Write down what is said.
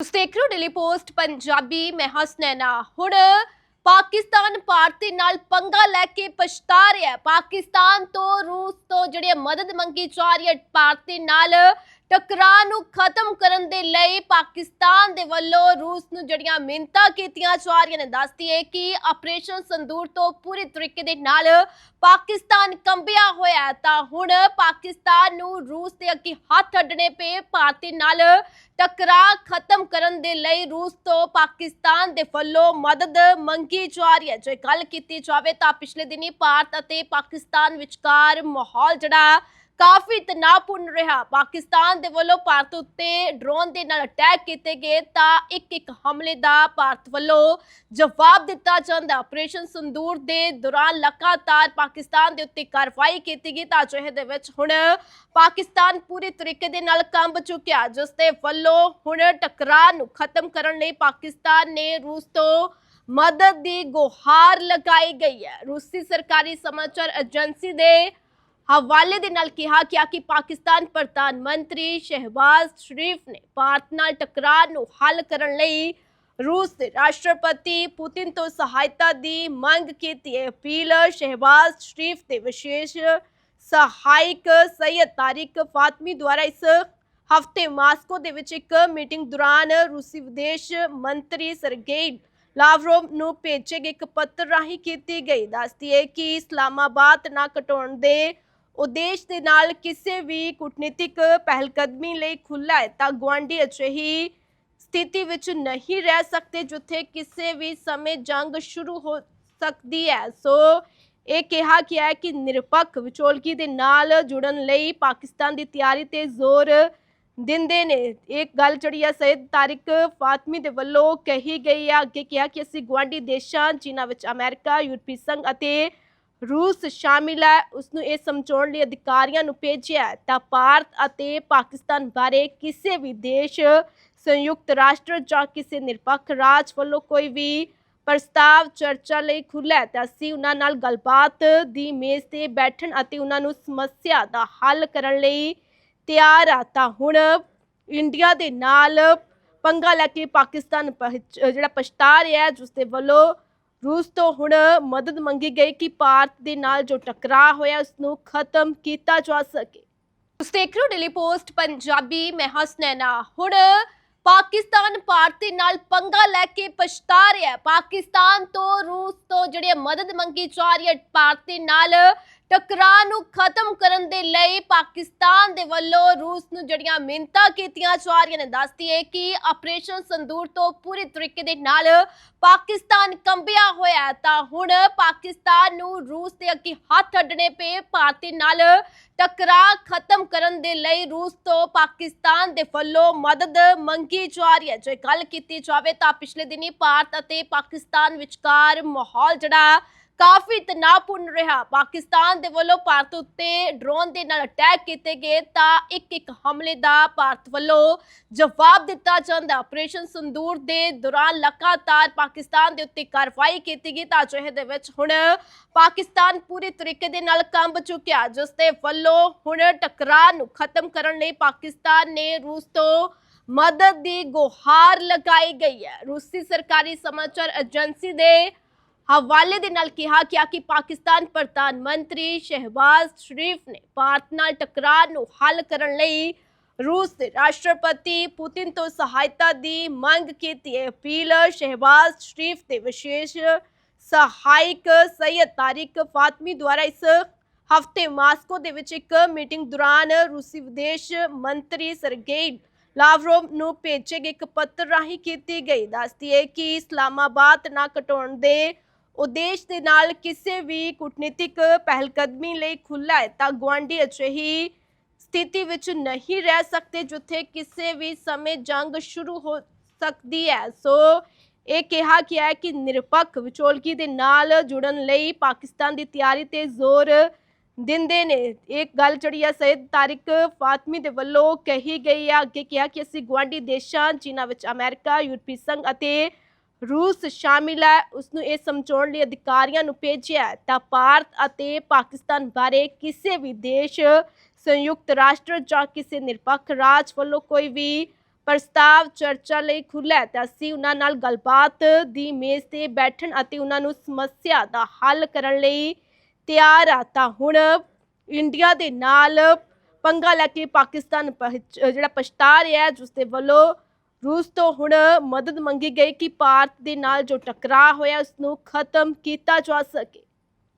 ਤੁਸੀਂ ਦੇਖ ਰਹੇ ਹੋ ਡੇਲੀ ਪੋਸਟ, ਪੰਜਾਬੀ ਮੈਂ ਹਸਨੈਨਾ ਹੁਣ ਪਾਕਿਸਤਾਨ ਭਾਰਤ ਦੇ ਨਾਲ ਪੰਗਾ ਲੈ ਕੇ ਪਛਤਾ ਰਿਹਾ ਹੈ। ਪਾਕਿਸਤਾਨ ਤੋਂ, ਰੂਸ ਤੋਂ ਜਿਹੜੀ ਮਦਦ ਮੰਗੀ ਜਾ ਰਹੀ ਹੈ, ਭਾਰਤ ਦੇ ਨਾਲ ਟਕਰਾਅ ਨੂੰ ਖਤਮ ਕਰਨ ਦੇ ਲਈ ਪਾਕਿਸਤਾਨ ਦੇ ਵੱਲੋਂ ਰੂਸ ਨੂੰ ਜਿਹੜੀਆਂ ਮਿਹਨਤਾਂ ਕੀਤੀਆਂ ਜਾ ਰਹੀਆਂ ਨੇ ਦੱਸਦੀ ਹੈ ਕਿ ਆਪਰੇਸ਼ਨ ਸੰਦੂਰ ਤੋਂ ਪੂਰੇ ਤਰੀਕੇ ਦੇ ਨਾਲ ਪਾਕਿਸਤਾਨ ਕੰਬਿਆ ਹੋਇਆ ਤਾਂ ਹੁਣ ਪਾਕਿਸਤਾਨ ਨੂੰ ਰੂਸ ਦੇ ਅੱਗੇ ਹੱਥ ਅੱਡਣੇ ਪਏ। ਭਾਰਤ ਨਾਲ ਟਕਰਾਅ ਖਤਮ ਕਰਨ ਦੇ ਲਈ ਰੂਸ ਤੋਂ ਪਾਕਿਸਤਾਨ ਦੇ ਵੱਲੋਂ ਮਦਦ ਮੰਗੀ ਜਾ ਰਹੀ ਹੈ। ਜੇ ਗੱਲ ਕੀਤੀ ਜਾਵੇ ਤਾਂ ਪਿਛਲੇ ਦਿਨੀ ਭਾਰਤ ਅਤੇ ਪਾਕਿਸਤਾਨ ਵਿਚਕਾਰ ਮਾਹੌਲ ਜਿਹੜਾ ਕਾਫੀ ਤਣਾਅਪੂਰਨ ਰਿਹਾ। ਪਾਕਿਸਤਾਨ ਦੇ ਵੱਲੋਂ ਭਾਰਤ ਉੱਤੇ ਡਰੋਨ ਦੇ ਨਾਲ ਅਟੈਕ ਕੀਤੇ ਗਏ ਤਾਂ ਇੱਕ ਇੱਕ ਹਮਲੇ ਦਾ ਭਾਰਤ ਵੱਲੋਂ ਜਵਾਬ ਦਿੱਤਾ ਜਾਂਦਾ। ਆਪਰੇਸ਼ਨ ਸੰਦੂਰ ਦੇ ਦੌਰਾਨ ਲਗਾਤਾਰ ਪਾਕਿਸਤਾਨ ਦੇ ਉੱਤੇ ਕਾਰਵਾਈ ਕੀਤੀ ਗਈ ਤਾਂ ਅਜਿਹੇ ਦੇ ਵਿੱਚ ਹੁਣ ਪਾਕਿਸਤਾਨ ਪੂਰੀ ਤਰੀਕੇ ਦੇ ਨਾਲ ਕੰਬ ਚੁੱਕਿਆ, ਜਿਸ ਦੇ ਵੱਲੋਂ ਹੁਣ ਟਕਰਾਅ ਨੂੰ ਖਤਮ ਕਰਨ ਲਈ ਪਾਕਿਸਤਾਨ ਨੇ ਰੂਸ ਤੋਂ ਮਦਦ ਦੀ ਗੁਹਾਰ ਲਗਾਈ ਗਈ ਹੈ। ਰੂਸੀ ਸਰਕਾਰੀ ਸਮਾਚਾਰ ਏਜੰਸੀ ਦੇ ਹਵਾਲੇ ਦੇ ਨਾਲ ਕਿਹਾ ਗਿਆ ਕਿ ਪਾਕਿਸਤਾਨ ਪ੍ਰਧਾਨ ਮੰਤਰੀ ਸ਼ਹਿਬਾਜ਼ ਸ਼ਰੀਫ ਨੇ ਭਾਰਤ ਨਾਲ ਟਕਰਾਅ ਨੂੰ ਹੱਲ ਕਰਨ ਲਈ ਰੂਸ ਦੇ ਰਾਸ਼ਟਰਪਤੀ ਪੁਤਿਨ ਤੋਂ ਸਹਾਇਤਾ ਦੀ ਮੰਗ ਕੀਤੀ। ਹੈ ਅਪੀਲ ਸ਼ਹਿਬਾਜ਼ ਸ਼ਰੀਫ ਦੇ ਵਿਸ਼ੇਸ਼ ਸਹਾਇਕ ਸੈਯਦ ਤਾਰਿਕ ਫਾਤਮੀ ਦੁਆਰਾ ਇਸ ਹਫ਼ਤੇ ਮਾਸਕੋ ਦੇ ਵਿੱਚ ਇੱਕ ਮੀਟਿੰਗ ਦੌਰਾਨ ਰੂਸੀ ਵਿਦੇਸ਼ ਮੰਤਰੀ ਸਰਗੇਈ ਲਾਵਰੋਵ ਨੂੰ ਭੇਜੇ ਗਏ ਇੱਕ ਪੱਤਰ ਰਾਹੀਂ ਕੀਤੀ ਗਈ। ਦੱਸਦੀ ਹੈ ਕਿ ਇਸਲਾਮਾਬਾਦ ਨਾ ਘਟਾਉਣ ਦੇ ਉਹ ਦੇਸ਼ ਦੇ ਨਾਲ ਕਿਸੇ ਵੀ ਕੂਟਨੀਤਿਕ ਪਹਿਲਕਦਮੀ ਲਈ ਖੁੱਲ੍ਹਾ ਹੈ, ਤਾਂ ਗੁਆਂਢੀ ਅਜਿਹੀ ਸਥਿਤੀ ਵਿੱਚ ਨਹੀਂ ਰਹਿ ਸਕਦੇ ਜਿੱਥੇ ਕਿਸੇ ਵੀ ਸਮੇਂ ਜੰਗ ਸ਼ੁਰੂ ਹੋ ਸਕਦੀ ਹੈ। ਸੋ ਇਹ ਕਿਹਾ ਗਿਆ ਹੈ ਕਿ ਨਿਰਪੱਖ ਵਿਚੋਲਗੀ ਦੇ ਨਾਲ ਜੁੜਨ ਲਈ ਪਾਕਿਸਤਾਨ ਦੀ ਤਿਆਰੀ ਤੇ ਜ਼ੋਰ ਦਿੰਦੇ ਨੇ। ਇਹ ਗੱਲ ਜਿਹੜੀ ਆ ਸੈਦ ਤਾਰਿਕ ਫਾਤਮੀ ਦੇ ਵੱਲੋਂ ਕਹੀ ਗਈ ਆ ਅੱਗੇ ਕਿਹਾ ਕਿ ਅਸੀਂ ਗੁਆਂਢੀ ਦੇਸ਼ਾਂ, ਜਿਨ੍ਹਾਂ ਵਿੱਚ ਅਮਰੀਕਾ, ਯੂਰਪੀ ਸੰਘ ਅਤੇ ਰੂਸ ਸ਼ਾਮਿਲ ਹੈ ਉਸ ਨੂੰ ਇਹ ਸਮਝਾਉਣ ਲਈ ਅਧਿਕਾਰੀਆਂ ਨੂੰ ਭੇਜਿਆ ਤਾਂ ਭਾਰਤ ਅਤੇ ਪਾਕਿਸਤਾਨ ਬਾਰੇ ਕਿਸੇ ਵੀ ਦੇਸ਼, ਸੰਯੁਕਤ ਰਾਸ਼ਟਰ ਜਾਂ ਕਿਸੇ ਨਿਰਪੱਖ ਰਾਜ ਵੱਲੋਂ ਕੋਈ ਵੀ ਪ੍ਰਸਤਾਵ ਚਰਚਾ ਲਈ ਖੁੱਲ੍ਹਾ ਤਾਂ ਅਸੀਂ ਉਹਨਾਂ ਨਾਲ ਗੱਲਬਾਤ ਦੀ ਮੇਜ਼ ਤੇ ਬੈਠਣ ਅਤੇ ਉਹਨਾਂ ਨੂੰ ਸਮੱਸਿਆ ਦਾ ਹੱਲ ਕਰਨ ਲਈ ਤਿਆਰ ਆ ਤਾਂ ਹੁਣ ਇੰਡੀਆ ਦੇ ਨਾਲ ਪੰਗਾ ਲੈ ਕੇ ਪਾਕਿਸਤਾਨ ਪਹੁੰਚ- ਜਿਹੜਾ ਪਛਤਾ ਰਿਹਾ ਜਿਸ ਦੇ ਵੱਲੋਂ ਰੂਸ ਤੋਂ ਹੁਣ ਮਦਦ ਮੰਗੀ ਗਈ ਕਿ ਭਾਰਤ ਦੇ ਨਾਲ ਜੋ ਟਕਰਾਅ ਹੋਇਆ ਉਸ ਨੂੰ ਖਤਮ ਕੀਤਾ ਜਾ ਸਕੇ। ਤੁਸੀਂ ਦੇਖ ਰਹੇ ਹੋ ਡੇਲੀ ਪੋਸਟ, ਪੰਜਾਬੀ ਮੈਂ ਹਸਨੈਨਾ ਹੁਣ ਪਾਕਿਸਤਾਨ ਭਾਰਤ ਦੇ ਨਾਲ ਪੰਗਾ ਲੈ ਕੇ ਪਛਤਾ ਰਿਹਾ ਹੈ। ਪਾਕਿਸਤਾਨ ਤੋਂ ਰੂਸ ਤੋਂ ਜਿਹੜੀ ਮਦਦ ਮੰਗੀ ਜਾ ਰਹੀ ਹੈ, ਭਾਰਤ ਦੇ ਨਾਲ ਟਕਰਾਅ ਨੂੰ ਖਤਮ ਕਰਨ ਦੇ ਲਈ ਪਾਕਿਸਤਾਨ ਦੇ ਵੱਲੋਂ ਰੂਸ ਨੂੰ ਜਿਹੜੀਆਂ ਮਿਹਨਤਾਂ ਕੀਤੀਆਂ ਜਾ ਰਹੀਆਂ ਨੇ ਦੱਸਦੀ ਹੈ ਕਿ ਆਪਰੇਸ਼ਨ ਸੰਦੂਰ ਤੋਂ ਪੂਰੇ ਤਰੀਕੇ ਦੇ ਨਾਲ ਪਾਕਿਸਤਾਨ ਕੰਬਿਆ ਹੋਇਆ ਤਾਂ ਹੁਣ ਪਾਕਿਸਤਾਨ ਨੂੰ ਰੂਸ ਦੇ ਅੱਗੇ ਹੱਥ ਅੱਡਣੇ ਪਏ। ਭਾਰਤ ਨਾਲ ਟਕਰਾਅ ਖਤਮ ਕਰਨ ਦੇ ਲਈ ਰੂਸ ਤੋਂ ਪਾਕਿਸਤਾਨ ਦੇ ਵੱਲੋਂ ਮਦਦ ਮੰਗੀ ਜਾ ਰਹੀ ਹੈ। ਜੇ ਗੱਲ ਕੀਤੀ ਜਾਵੇ ਤਾਂ ਪਿਛਲੇ ਦਿਨੀ ਭਾਰਤ ਅਤੇ ਪਾਕਿਸਤਾਨ ਵਿਚਕਾਰ ਮਾਹੌਲ ਜਿਹੜਾ ਕਾਫੀ ਤਣਾਅਪੂਰਨ ਰਿਹਾ। ਪਾਕਿਸਤਾਨ ਦੇ ਵੱਲੋਂ ਭਾਰਤ ਉੱਤੇ ਡਰੋਨ ਦੇ ਨਾਲ ਅਟੈਕ ਕੀਤੇ ਗਏ ਤਾਂ ਇੱਕ ਇੱਕ ਹਮਲੇ ਦਾ ਭਾਰਤ ਵੱਲੋਂ ਜਵਾਬ ਦਿੱਤਾ ਜਾਂਦਾ। ਆਪਰੇਸ਼ਨ ਸੰਦੂਰ ਦੇ ਦੌਰਾਨ ਲਗਾਤਾਰ ਪਾਕਿਸਤਾਨ ਦੇ ਉੱਤੇ ਕਾਰਵਾਈ ਕੀਤੀ ਗਈ ਤਾਂ ਅਜਿਹੇ ਦੇ ਵਿੱਚ ਹੁਣ ਪਾਕਿਸਤਾਨ ਪੂਰੇ ਤਰੀਕੇ ਦੇ ਨਾਲ ਕੰਬ ਚੁੱਕਿਆ, ਜਿਸ ਦੇ ਵੱਲੋਂ ਹੁਣ ਟਕਰਾਅ ਨੂੰ ਖਤਮ ਕਰਨ ਲਈ ਪਾਕਿਸਤਾਨ ਨੇ ਰੂਸ ਤੋਂ ਮਦਦ ਦੀ ਗੁਹਾਰ ਲਗਾਈ ਗਈ ਹੈ। ਰੂਸੀ ਸਰਕਾਰੀ ਸਮਾਚਾਰ ਏਜੰਸੀ ਦੇ ਹਵਾਲੇ ਦੇ ਨਾਲ ਕਿਹਾ ਗਿਆ ਕਿ ਪਾਕਿਸਤਾਨ ਪ੍ਰਧਾਨ ਮੰਤਰੀ ਸ਼ਹਿਬਾਜ਼ ਸ਼ਰੀਫ ਨੇ ਭਾਰਤ ਨਾਲ ਟਕਰਾਅ ਨੂੰ ਹੱਲ ਕਰਨ ਲਈ ਰੂਸ ਦੇ ਰਾਸ਼ਟਰਪਤੀ ਪੁਤਿਨ ਤੋਂ ਸਹਾਇਤਾ ਦੀ ਮੰਗ ਕੀਤੀ। ਹੈ ਅਪੀਲ ਸ਼ਹਿਬਾਜ਼ ਸ਼ਰੀਫ ਦੇ ਵਿਸ਼ੇਸ਼ ਸਹਾਇਕ ਸੈਯਦ ਤਾਰਿਕ ਫਾਤਮੀ ਦੁਆਰਾ ਇਸ ਹਫ਼ਤੇ ਮਾਸਕੋ ਦੇ ਵਿੱਚ ਇੱਕ ਮੀਟਿੰਗ ਦੌਰਾਨ ਰੂਸੀ ਵਿਦੇਸ਼ ਮੰਤਰੀ ਸਰਗੇਈ ਲਾਵਰੋਵ ਨੂੰ ਭੇਜੇ ਗਏ ਇੱਕ ਪੱਤਰ ਰਾਹੀਂ ਕੀਤੀ ਗਈ। ਦੱਸਦੀ ਹੈ ਕਿ ਇਸਲਾਮਾਬਾਦ ਨਾ ਘਟਾਉਣ ਦੇ ਉਹ ਦੇਸ਼ ਦੇ ਨਾਲ ਕਿਸੇ ਵੀ ਕੂਟਨੀਤਿਕ ਪਹਿਲਕਦਮੀ ਲਈ ਖੁੱਲ੍ਹਾ ਹੈ, ਤਾਂ ਗੁਆਂਢੀ ਅਜਿਹੀ ਸਥਿਤੀ ਵਿੱਚ ਨਹੀਂ ਰਹਿ ਸਕਦੇ ਜਿੱਥੇ ਕਿਸੇ ਵੀ ਸਮੇਂ ਜੰਗ ਸ਼ੁਰੂ ਹੋ ਸਕਦੀ ਹੈ। ਸੋ ਇਹ ਕਿਹਾ ਗਿਆ ਹੈ ਕਿ ਨਿਰਪੱਖ ਵਿਚੋਲਗੀ ਦੇ ਨਾਲ ਜੁੜਨ ਲਈ ਪਾਕਿਸਤਾਨ ਦੀ ਤਿਆਰੀ ਤੇ ਜ਼ੋਰ ਦਿੰਦੇ ਨੇ। ਇਹ ਗੱਲ ਜਿਹੜੀ ਆ ਸੈਦ ਤਾਰਿਕ ਫਾਤਮੀ ਦੇ ਵੱਲੋਂ ਕਹੀ ਗਈ ਆ ਅੱਗੇ ਕਿਹਾ ਕਿ ਅਸੀਂ ਗੁਆਂਢੀ ਦੇਸ਼ਾਂ ਜਿਨ੍ਹਾਂ ਵਿੱਚ ਅਮਰੀਕਾ, ਯੂਰਪੀ ਸੰਘ ਅਤੇ ਰੂਸ ਸ਼ਾਮਿਲ ਹੈ ਉਸ ਨੂੰ ਇਹ ਸਮਝਾਉਣ ਲਈ ਅਧਿਕਾਰੀਆਂ ਨੂੰ ਭੇਜਿਆ ਤਾਂ ਭਾਰਤ ਅਤੇ ਪਾਕਿਸਤਾਨ ਬਾਰੇ ਕਿਸੇ ਵੀ ਦੇਸ਼, ਸੰਯੁਕਤ ਰਾਸ਼ਟਰ ਜਾਂ ਕਿਸੇ ਨਿਰਪੱਖ ਰਾਜ ਵੱਲੋਂ ਕੋਈ ਵੀ ਪ੍ਰਸਤਾਵ, ਚਰਚਾ ਲਈ ਖੁੱਲ੍ਹਾ ਤਾਂ ਅਸੀਂ ਉਹਨਾਂ ਨਾਲ ਗੱਲਬਾਤ ਦੀ ਮੇਜ਼ ਤੇ ਬੈਠਣ ਅਤੇ ਉਹਨਾਂ ਨੂੰ ਸਮੱਸਿਆ ਦਾ ਹੱਲ ਕਰਨ ਲਈ ਤਿਆਰ ਆ ਤਾਂ ਹੁਣ ਇੰਡੀਆ ਦੇ ਨਾਲ ਪੰਗਾ ਲੈ ਕੇ ਪਾਕਿਸਤਾਨ ਪਹਿਚ- ਜਿਹੜਾ ਪਛਤਾ ਰਿਹਾ ਜਿਸ ਦੇ ਵੱਲੋਂ ਰੂਸ ਤੋਂ ਹੁਣ ਮਦਦ ਮੰਗੀ ਗਈ ਕਿ ਭਾਰਤ ਦੇ ਨਾਲ ਜੋ ਟਕਰਾਅ ਹੋਇਆ ਉਸ ਨੂੰ ਖਤਮ ਕੀਤਾ ਜਾ ਸਕੇ।